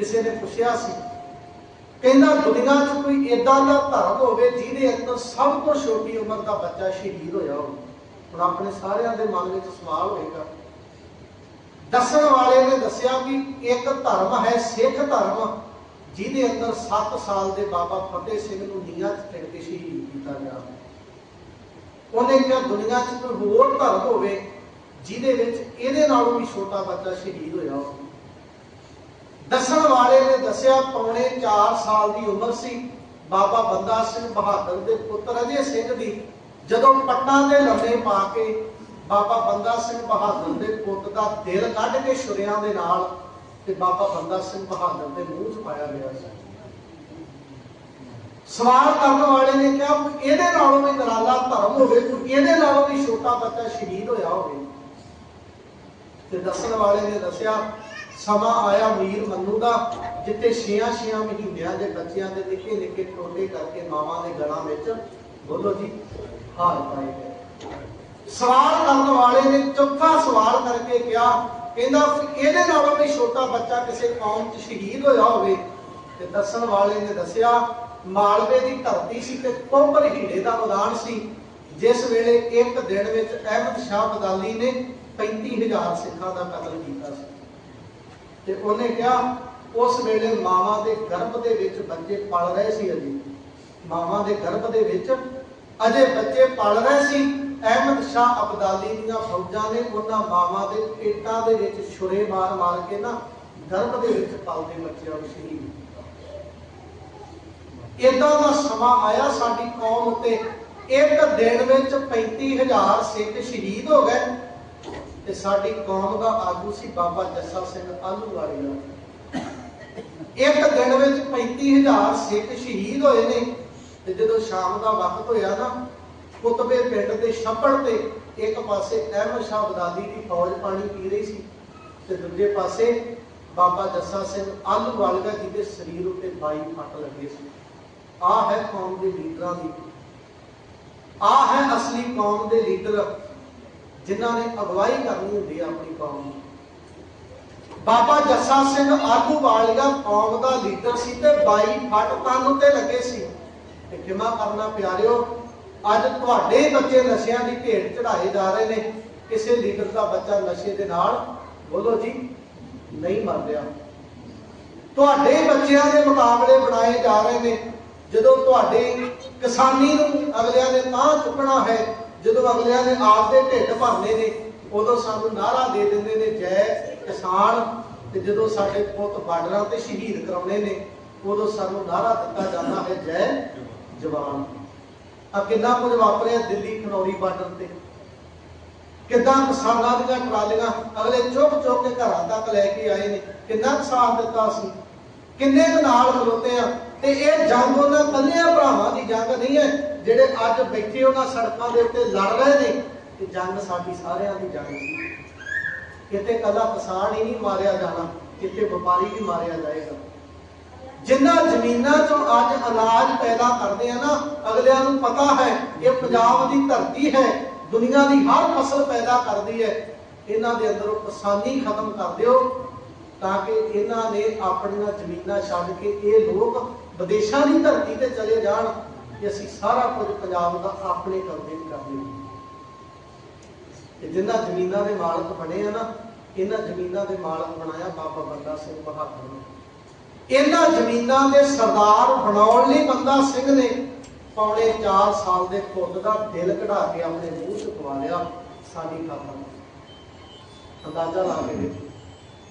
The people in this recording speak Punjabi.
ਕਿਸੇ ਨੇ ਪੁੱਛਿਆ ਸੀ। ਕਹਿੰਦਾ, ਦੁਨੀਆ 'ਚ ਕੋਈ ਏਦਾਂ ਦਾ ਧਰਮ ਹੋਵੇ ਜਿਹਦੇ ਅੰਦਰ ਸਭ ਤੋਂ ਛੋਟੀ ਉਮਰ ਦਾ ਬੱਚਾ ਸ਼ਹੀਦ ਹੋਇਆ ਹੋਵੇ। ਹੁਣ ਆਪਣੇ ਸਾਰਿਆਂ ਦੇ ਮਨ ਵਿੱਚ ਸਵਾਲ ਹੋਏਗਾ। ਦੱਸਣ ਵਾਲੇ ਨੇ ਦੱਸਿਆ ਕਿ ਇੱਕ ਧਰਮ ਹੈ ਸਿੱਖ ਧਰਮ, ਜਿਹਦੇ ਅੰਦਰ 7 ਸਾਲ ਦੇ ਬਾਬਾ ਫਤਿਹ ਸਿੰਘ ਨੂੰ ਨੀਹਾਂ 'ਚ ਟਿਕ ਕੇ ਸ਼ਹੀਦ ਕੀਤਾ ਗਿਆ। ਉਹਨੇ ਕਿਹਾ, ਦੁਨੀਆ 'ਚ ਕੋਈ ਹੋਰ ਧਰਮ ਹੋਵੇ ਜਿਹਦੇ ਵਿੱਚ ਇਹਦੇ ਨਾਲੋਂ ਵੀ ਛੋਟਾ ਬੱਚਾ ਸ਼ਹੀਦ ਹੋਇਆ ਹੋਵੇ। ਦੱਸਣ ਵਾਲੇ ਨੇ ਦੱਸਿਆ ਪੌਣੇ 4 ਸਾਲ ਦੀ ਉਮਰ ਸੀ। ਬਾਬਾ ਬੰਦਾ ਸਿੰਘ ਬਹਾਦਰ ਦੇ ਪੁੱਤਰ ਅਜੇ ਸਿੰਘ ਦੀ। ਜਦੋਂ ਪੱਟਾਂ ਦੇ ਲੰਮੇ ਪਾ ਕੇ ਬਾਬਾ ਬੰਦਾ ਸਿੰਘ ਬਹਾਦਰ ਦੇ ਪੁੱਤ ਦਾ ਦਿਲ ਕੱਢ ਕੇ ਛੁਰਿਆਂ ਦੇ ਨਾਲ ਤੇ ਬਾਬਾ ਬੰਦਾ ਸਿੰਘ ਬਹਾਦਰ ਦੇ ਮੂੰਹ 'ਚ ਪਾਇਆ ਗਿਆ ਸੀ। ਸਵਾਲ ਕਰਨ ਵਾਲੇ ਨੇ ਕਿਹਾ ਇਹਦੇ ਨਾਲੋਂ ਵੀ ਨਰਾਲਾ ਧਰਮ ਹੋਵੇ ਇਹਦੇ ਨਾਲੋਂ ਵੀ ਛੋਟਾ ਬੱਚਾ ਸ਼ਹੀਦ ਹੋਇਆ ਹੋਵੇ। ਤੇ ਦੱਸਣ ਵਾਲੇ ਨੇ ਦੱਸਿਆ ਸਮਾਂ ਆਇਆ ਮੀਰ ਮੰਨੂ ਦਾ, ਜਿੱਥੇ 6-6 ਮਹੀਨਿਆਂ ਦੇ ਬੱਚਿਆਂ ਦੇ ਨਿੱਕੇ ਨਿੱਕੇ ਟੋਟੇ ਕਰਕੇ ਮਾਵਾਂ ਦੇ ਗਲਾਂ ਵਿੱਚ ਬੋਲੋ ਜੀ, ਹਾਰ ਪਾਏ ਗਏ ਸਵਾਲ ਕਰਨ ਵਾਲੇ ਨੇ ਚੌਥਾ ਸਵਾਲ ਕਰਕੇ ਕਿਹਾ, ਕਹਿੰਦਾ ਇਹਦੇ ਨਾਲੋਂ ਵੀ ਛੋਟਾ ਬੱਚਾ ਕਿਸੇ ਕੌਮ 'ਚ ਸ਼ਹੀਦ ਹੋਇਆ ਹੋਵੇ। ਤੇ ਦੱਸਣ ਵਾਲੇ ਨੇ ਦੱਸਿਆ, ਮਾਲਵੇ ਦੀ ਧਰਤੀ ਸੀ ਤੇ ਕੋਂਬਰ ਹੀੜੇ ਦਾ ਮੈਦਾਨ ਸੀ। ਜਿਸ ਵੇਲੇ ਇੱਕ ਦਿਨ ਵਿੱਚ ਅਹਿਮਦ ਸ਼ਾਹ ਬਦਾਲੀ ਨੇ 35000 ਸਿੱਖਾਂ ਦਾ ਕਤਲ ਕੀਤਾ ਸੀ। ਤੇ ਉਹਨੇ ਕਿਹਾ, ਉਸ ਵੇਲੇ ਮਾਵਾਂ ਦੇ ਗਰਭ ਦੇ ਵਿੱਚ ਬੱਚੇ ਪਲ ਰਹੇ ਸੀ ਅਜੇ। ਮਾਵਾਂ ਦੇ ਗਰਭ ਦੇ ਵਿੱਚ ਅਜੇ ਬੱਚੇ ਪਲ ਰਹੇ ਸੀ। ਅਹਿਮਦ ਸ਼ਾਹ ਅਬਦਾਲੀ ਦੀਆਂ ਫੌਜਾਂ ਨੇ ਉਹਨਾਂ ਮਾਵਾਂ ਦੇ ਪੇਟਾਂ ਦੇ ਵਿੱਚ ਛੁਰੇ ਮਾਰ ਮਾਰ ਕੇ ਨਾ ਗਰਭ ਦੇ ਵਿੱਚ ਪਲਦੇ ਬੱਚਿਆਂ ਨੂੰ ਸ਼ਹੀਦ ਇਦਾਂ ਦਾ ਸਮਾਂ ਆਇਆ ਸਾਡੀ ਕੌਮ ਉੱਤੇ ਇੱਕ ਦਿਨ ਵਿੱਚ 35000 ਸਿੱਖ ਸ਼ਹੀਦ ਹੋ ਗਏ। ਤੇ ਸਾਡੀ ਕੌਮ ਦਾ ਆਗੂ ਸੀ ਬਾਬਾ ਜੱਸਾ ਸਿੰਘ ਆਲੂਵਾਲੇ ਇੱਕ ਦਿਨ ਵਿੱਚ 35000 ਸਿੱਖ ਸ਼ਹੀਦ ਹੋਏ ਨੇ ਤੇ ਜਦੋਂ ਸ਼ਾਮ ਦਾ ਵਕਤ ਹੋਇਆ ਨਾ, ਕੁਤਬੇ ਪਿੰਡ ਦੇ ਛੱਪੜ ਤੇ ਇੱਕ ਪਾਸੇ ਅਹਿਮਦ ਸ਼ਾਹ ਬਦਾਦੀ ਦੀ ਫੌਜ ਪਾਣੀ ਪੀ ਰਹੀ ਸੀ ਤੇ ਦੂਜੇ ਪਾਸੇ ਬਾਬਾ ਜੱਸਾ ਸਿੰਘ ਆਲੂਵਾਲੇ ਜੀ ਦੇ ਸਰੀਰ ਉੱਤੇ 22 ਫੱਟ ਲੱਗੇ ਸੀ। ਆਹ ਹੈ ਕੌਮ ਦੇ ਲੀਡਰਾਂ ਦੀ। ਆਹ ਹੈ ਅਸਲੀ ਕੌਮ ਦੇ ਲੀਡਰ। ਜਿਨ੍ਹਾਂ ਨੇ ਅਗਵਾਈ ਕਰਨੀ ਹੁੰਦੀ ਹੈ ਆਪਣੀ ਕੌਮ ਦੀ ਬਾਬਾ ਜੱਸਾ ਸਿੰਘ ਆਗੂ ਵਾਲੀਆ ਕੌਮ ਦਾ ਲੀਡਰ ਸੀ ਤੇ 22 ਫੱਟ ਤਨ ਉੱਤੇ ਲੱਗੇ ਸੀ। ਤੇ ਕਿਮਾ ਕਰਨਾ ਪਿਆਰਿਓ, ਅੱਜ ਤੁਹਾਡੇ ਬੱਚੇ ਨਸ਼ਿਆਂ ਦੀ ਭੇਟ ਚੜਾਏ ਜਾ ਰਹੇ ਨੇ। ਕਿਸੇ ਲੀਡਰ ਦਾ ਬੱਚਾ ਨਸ਼ੇ ਦੇ ਨਾਲ ਬੋਲੋ ਜੀ, ਨਹੀਂ ਮਰ ਰਿਹਾ। ਤੁਹਾਡੇ ਬੱਚਿਆਂ ਦੇ ਮੁਕਾਬਲੇ ਬਣਾਏ ਜਾ ਰਹੇ ਨੇ। ਜਦੋਂ ਤੁਹਾਡੇ ਕਿਸਾਨੀ ਨੂੰ ਅਗਲਿਆਂ ਨੇ ਤਾਂ ਚੁੱਕਣਾ ਹੈ ਜਦੋਂ ਅਗਲਿਆਂ ਨੇ ਆਪਦੇ ਢਿੱਡ ਭਰਨੇ ਨੇ, ਉਦੋਂ ਸਾਨੂੰ ਨਾਰਾ ਦੇ ਦਿੰਦੇ ਨੇ, ਜੈ ਕਿਸਾਨ। ਤੇ ਜਦੋਂ ਸਾਡੇ ਪੁੱਤ ਬਾਰਡਰਾਂ ਤੇ ਸ਼ਹੀਦ ਕਰਾਉਣੇ ਨੇ, ਉਦੋਂ ਸਾਨੂੰ ਨਾਰਾ ਦਿੱਤਾ ਜਾਂਦਾ ਹੈ, ਜੈ ਜਵਾਨ। ਆ ਕਿੰਨਾ ਕੁਝ ਵਾਪਰਿਆ ਦਿੱਲੀ ਖਨੌਰੀ ਬਾਰਡਰ ਤੇ। ਕਿੱਦਾਂ ਕਿਸਾਨਾਂ ਦੀਆਂ ਟਰਾਲੀਆਂ ਅਗਲੇ ਚੁੱਕ ਚੁੱਕ ਕੇ ਘਰਾਂ ਤੱਕ ਲੈ ਕੇ ਆਏ ਨੇ। ਕਿੰਨਾ ਕੁ ਸਾਥ ਦਿੱਤਾ ਸੀ। ਕਿੰਨੇ ਕੁ ਨਾਲ ਖਲੋਤੇ ਆ? ਤੇ ਇਹ ਜੰਗ ਉਹਨਾਂ ਕੱਲਿਆਂ ਭਰਾਵਾਂ ਦੀ ਜੰਗ ਨਹੀਂ ਹੈ, ਜਿਹੜੇ ਅੱਜ ਬੈਠੇ ਉਹਨਾਂ ਸੜਕਾਂ ਦੇ ਉੱਤੇ ਲੜ ਰਹੇ ਨੇ, ਤੇ ਜੰਗ ਸਾਡੀ ਸਾਰਿਆਂ ਦੀ ਜੰਗ ਸੀ। ਕਿਤੇ ਕੱਲਾ ਕਿਸਾਨ ਹੀ ਨਹੀਂ ਮਾਰਿਆ ਜਾਣਾ, ਕਿਤੇ ਵਪਾਰੀ ਵੀ ਮਾਰਿਆ ਜਾਏਗਾ। ਜਿਨ੍ਹਾਂ ਜ਼ਮੀਨਾਂ ਚੋਂ ਅੱਜ ਅਨਾਜ ਪੈਦਾ ਕਰਦੇ ਆ ਨਾ, ਅਗਲਿਆਂ ਨੂੰ ਪਤਾ ਹੈ ਇਹ ਪੰਜਾਬ ਦੀ ਧਰਤੀ ਹੈ, ਦੁਨੀਆ ਦੀ ਹਰ ਫਸਲ ਪੈਦਾ ਕਰਦੀ ਹੈ। ਇਹਨਾਂ ਦੇ ਅੰਦਰੋਂ ਕਿਸਾਨੀ ਖਤਮ ਕਰ ਦਿਓ ਤਾਂ ਕਿ ਇਹਨਾਂ ਨੇ ਆਪਣੀਆਂ ਜ਼ਮੀਨਾਂ ਛੱਡ ਕੇ ਇਹ ਲੋਕ ਵਿਦੇਸ਼ਾਂ ਦੀ ਧਰਤੀ ਤੇ ਚਲੇ ਜਾਣ ਕਿ ਅਸੀਂ ਸਾਰਾ ਕੁਝ ਪੰਜਾਬ ਦਾ ਆਪਣੇ ਕਬਜ਼ੇ ਵਿੱਚ ਕਰ ਲਈਏ। ਤੇ ਜਿਨ੍ਹਾਂ ਜ਼ਮੀਨਾਂ ਦੇ ਮਾਲਕ ਬਣੇ ਆ ਨਾ, ਇਹਨਾਂ ਜ਼ਮੀਨਾਂ ਦੇ ਮਾਲਕ ਬਣਾਇਆ ਬਾਬਾ ਬੰਦਾ ਸਿੰਘ ਬਹਾਦਰ ਨੇ। ਇਹਨਾਂ ਜ਼ਮੀਨਾਂ ਦੇ ਸਰਦਾਰ ਬਣਾਉਣ ਲਈ ਬੰਦਾ ਸਿੰਘ ਨੇ ਪੌਣੇ 4 ਸਾਲ ਦੇ ਪੁੱਤ ਦਾ ਦਿਲ ਕਢਾ ਕੇ ਆਪਣੇ ਮੂੰਹ 'ਚ ਪਵਾ ਲਿਆ, ਸਾਡੀ ਖਾਤਰ। ਅੰਦਾਜ਼ਾ ਲਾ ਕੇ ਦੇਖੋ।